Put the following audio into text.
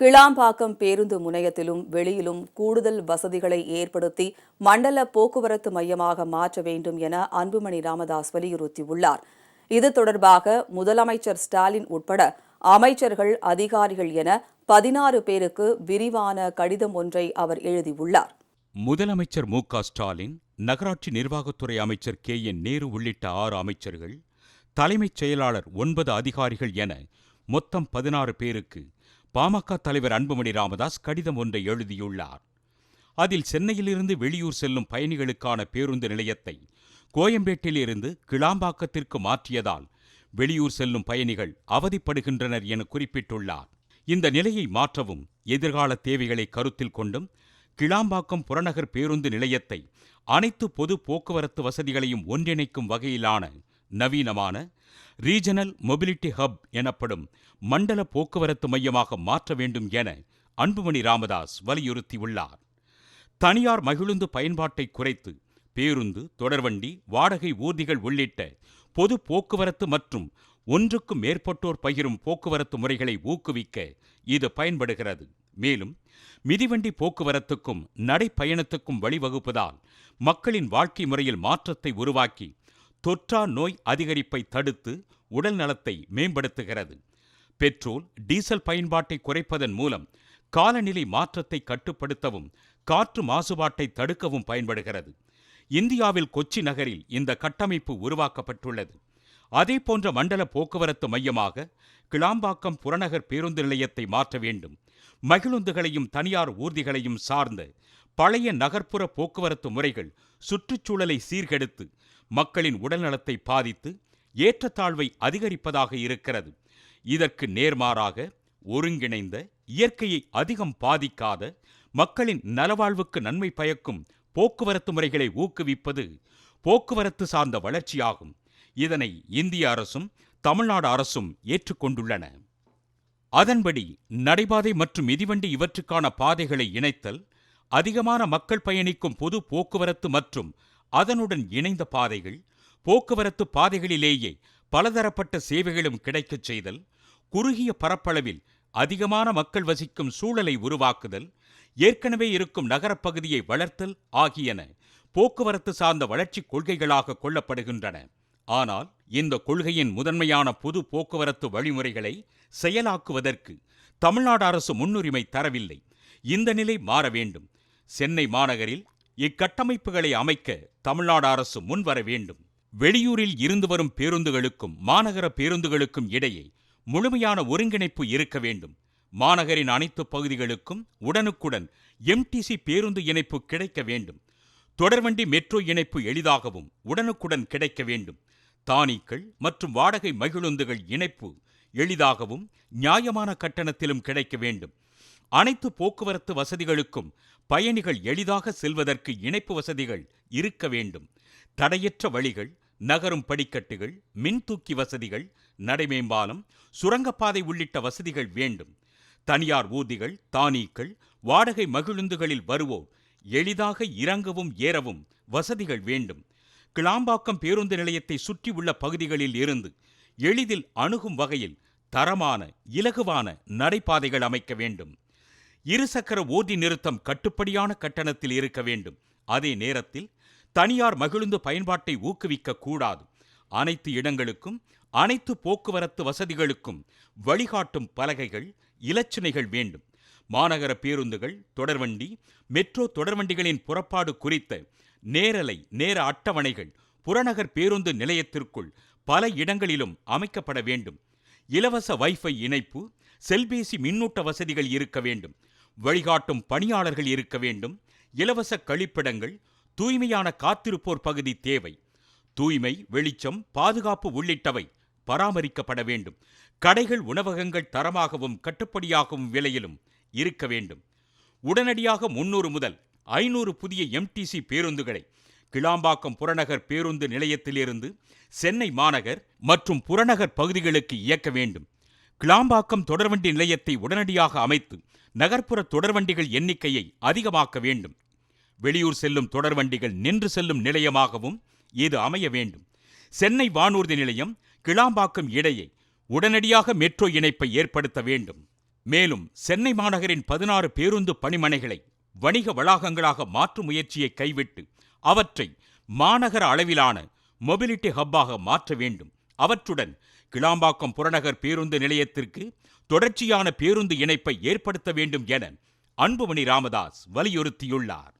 கிளாம்பாக்கம் பேருந்து முனையத்திலும் வெளியிலும் கூடுதல் வசதிகளை ஏற்படுத்தி மண்டல போக்குவரத்து மையமாக மாற்ற வேண்டும் என அன்புமணி ராமதாஸ் வலியுறுத்தியுள்ளார். இது தொடர்பாக முதலமைச்சர் ஸ்டாலின் உட்பட அமைச்சர்கள் அதிகாரிகள் என பதினாறு பேருக்கு விரிவான கடிதம் ஒன்றை அவர் எழுதியுள்ளார். முதலமைச்சர் மு க ஸ்டாலின் நகராட்சி நிர்வாகத்துறை அமைச்சர் கே என் நேரு உள்ளிட்ட ஆறு அமைச்சர்கள் தலைமைச் செயலாளர் ஒன்பது அதிகாரிகள் என மொத்தம் பதினாறு பேருக்கு பாமக தலைவர் அன்புமணி ராமதாஸ் கடிதம் ஒன்றை எழுதியுள்ளார். அதில் சென்னையிலிருந்து வெளியூர் செல்லும் பயணிகளுக்கான பேருந்து நிலையத்தை கோயம்பேட்டிலிருந்து கிளாம்பாக்கத்திற்கு மாற்றியதால் வெளியூர் செல்லும் பயணிகள் அவதிப்படுகின்றனர் என குறிப்பிட்டுள்ளார். இந்த நிலையை மாற்றவும் எதிர்கால தேவைகளை கருத்தில் கொண்டும் கிளாம்பாக்கம் புறநகர் பேருந்து நிலையத்தை அனைத்து பொது போக்குவரத்து வசதிகளையும் ஒன்றிணைக்கும் வகையிலான நவீனமான ரீஜனல் மொபிலிட்டி ஹப் எனப்படும் மண்டல போக்குவரத்து மையமாக மாற்ற வேண்டும் என அன்புமணி ராமதாஸ் வலியுறுத்தியுள்ளார். தனியார் மகிழுந்து பயன்பாட்டை குறைத்து பேருந்து தொடர்வண்டி வாடகை ஊர்திகள் உள்ளிட்ட பொது போக்குவரத்து மற்றும் ஒன்றுக்கும் மேற்பட்டோர் பகிரும் போக்குவரத்து முறைகளை ஊக்குவிக்க இது பயன்படுகிறது. மேலும் மிதிவண்டி போக்குவரத்துக்கும் நடைப்பயணத்துக்கும் வழிவகுப்பதால் மக்களின் வாழ்க்கை முறையில் மாற்றத்தை உருவாக்கி தொற்றா நோய் அதிகரிப்பை தடுத்து உடல் நலத்தை மேம்படுத்துகிறது. பெட்ரோல் டீசல் பயன்பாட்டை குறைப்பதன் மூலம் காலநிலை மாற்றத்தை கட்டுப்படுத்தவும் காற்று மாசுபாட்டை தடுக்கவும் பயன்படுகிறது. இந்தியாவில் கொச்சி நகரில் இந்த கட்டமைப்பு உருவாக்கப்பட்டுள்ளது. அதே போன்ற மண்டல போக்குவரத்து மையமாக கிளாம்பாக்கம் புறநகர் பேருந்து நிலையத்தை மாற்ற வேண்டும். மகிழுந்துகளையும் தனியார் ஊர்திகளையும் சார்ந்த பழைய நகர்ப்புற போக்குவரத்து முறைகள் சுற்றுச்சூழலை சீர்கெடுத்து மக்களின் உடல்நலத்தை பாதித்து ஏற்றத்தாழ்வை அதிகரிப்பதாக இருக்கிறது. இதற்கு நேர்மாறாக ஒருங்கிணைந்த இயற்கையை அதிகம் பாதிக்காத மக்களின் நலவாழ்வுக்கு நன்மை பயக்கும் போக்குவரத்து முறைகளை ஊக்குவிப்பது போக்குவரத்து சார்ந்த வளர்ச்சியாகும். இதனை இந்திய அரசும் தமிழ்நாடு அரசும் ஏற்றுக்கொண்டுள்ளன. அதன்படி நடைபாதை மற்றும் மிதிவண்டி இவற்றுக்கான பாதைகளை இணைத்தல் அதிகமான மக்கள் பயணிக்கும் பொது போக்குவரத்து மற்றும் அதனுடன் இணைந்த பாதைகள் போக்குவரத்து பாதைகளிலேயே பலதரப்பட்ட சேவைகளும் கிடைக்கச் செய்தல் குறுகிய பரப்பளவில் அதிகமான மக்கள் வசிக்கும் சூழலை உருவாக்குதல் ஏற்கனவே இருக்கும் நகரப்பகுதியை வளர்த்தல் ஆகியன போக்குவரத்து சார்ந்த வளர்ச்சிக் கொள்கைகளாக கொள்ளப்படுகின்றன. ஆனால் இந்த கொள்கையின் முதன்மையான பொது போக்குவரத்து வழிமுறைகளை செயலாக்குவதற்கு தமிழ்நாடு அரசு முன்னுரிமை தரவில்லை. இந்த நிலை மாற வேண்டும். சென்னை மாநகரில் இக்கட்டமைப்புகளை அமைக்க தமிழ்நாடு அரசு முன்வர வேண்டும். வெளியூரில் இருந்து வரும் பேருந்துகளுக்கும் மாநகர பேருந்துகளுக்கும் இடையே முழுமையான ஒருங்கிணைப்பு இருக்க வேண்டும். மாநகரின் அனைத்து பகுதிகளுக்கும் உடனுக்குடன் எம்டிசி பேருந்து இணைப்பு கிடைக்க வேண்டும். தொடர்வண்டி மெட்ரோ இணைப்பு எளிதாகவும் உடனுக்குடன் கிடைக்க வேண்டும். தானிக்கள் மற்றும் வாடகை மகிழுந்துகள் இணைப்பு எளிதாகவும் நியாயமான கட்டணத்திலும் கிடைக்க வேண்டும். அனைத்து போக்குவரத்து வசதிகளுக்கும் பயணிகள் எளிதாக செல்வதற்கு இணைப்பு வசதிகள் இருக்க வேண்டும். தடையற்ற வழிகள் நகரும் படிக்கட்டுகள் மின்தூக்கி வசதிகள் நடைமேம்பாலம் சுரங்கப்பாதை உள்ளிட்ட வசதிகள் வேண்டும். தனியார் ஊர்திகள் தானீக்கள் வாடகை மகிழுந்துகளில் வருவோர் எளிதாக இறங்கவும் ஏறவும் வசதிகள் வேண்டும். கிளாம்பாக்கம் பேருந்து நிலையத்தை சுற்றியுள்ள பகுதிகளில் இருந்து எளிதில் அணுகும் வகையில் தரமான இலகுவான நடைபாதைகள் அமைக்க வேண்டும். இருசக்கர ஊர்தி நிறுத்தம் கட்டுப்படியான கட்டணத்தில் இருக்க வேண்டும். அதே நேரத்தில் தனியார் மகிழுந்து பயன்பாட்டை ஊக்குவிக்க கூடாது. அனைத்து இடங்களுக்கும் அனைத்து போக்குவரத்து வசதிகளுக்கும் வழிகாட்டும் பலகைகள் இலச்சினைகள் வேண்டும். மாநகர பேருந்துகள் தொடர்வண்டி மெட்ரோ தொடர்வண்டிகளின் புறப்பாடு குறித்த நேரலை நேர அட்டவணைகள் புறநகர் பேருந்து நிலையத்திற்குள் பல இடங்களிலும் அமைக்கப்பட வேண்டும். இலவச வைஃபை இணைப்பு செல்பேசி மின்னூட்ட வசதிகள் இருக்க வேண்டும். வழிகாட்டும் பணியாளர்கள் இருக்க வேண்டும். இலவச கழிப்பிடங்கள் தூய்மையான காத்திருப்போர் பகுதி தேவை. தூய்மை வெளிச்சம் பாதுகாப்பு உள்ளிட்டவை பராமரிக்கப்பட வேண்டும். கடைகள் உணவகங்கள் தரமாகவும் கட்டுப்படியாகவும் விலையிலும் இருக்க வேண்டும். உடனடியாக முன்னூறு முதல் ஐநூறு புதிய எம்டிசி பேருந்துகளை கிளாம்பாக்கம் புறநகர் பேருந்து நிலையத்திலிருந்து சென்னை மாநகர் மற்றும் புறநகர் பகுதிகளுக்கு இயக்க வேண்டும். கிளாம்பாக்கம் தொடர்வண்டி நிலையத்தை உடனடியாக அமைத்து நகர்ப்புற தொடர்வண்டிகள் எண்ணிக்கையை அதிகமாக்க வேண்டும். வெளியூர் செல்லும் தொடர்வண்டிகள் நின்று செல்லும் நிலையமாகவும் இது அமைய வேண்டும். சென்னை வானூர்தி நிலையம் கிளாம்பாக்கம் இடையே உடனடியாக மெட்ரோ இணைப்பை ஏற்படுத்த வேண்டும். மேலும் சென்னை மாநகரின் பதினாறு பேருந்து பணிமனைகளை வணிக வளாகங்களாக மாற்றும் முயற்சியை கைவிட்டு அவற்றை மாநகர அளவிலான மொபிலிட்டி ஹப்பாக மாற்ற வேண்டும். அவற்றுடன் கிளாம்பாக்கம் புறநகர் பேருந்து நிலையத்திற்கு தொடர்ச்சியான பேருந்து இணைப்பை ஏற்படுத்த வேண்டும் என அன்புமணி ராமதாஸ் வலியுறுத்தியுள்ளார்.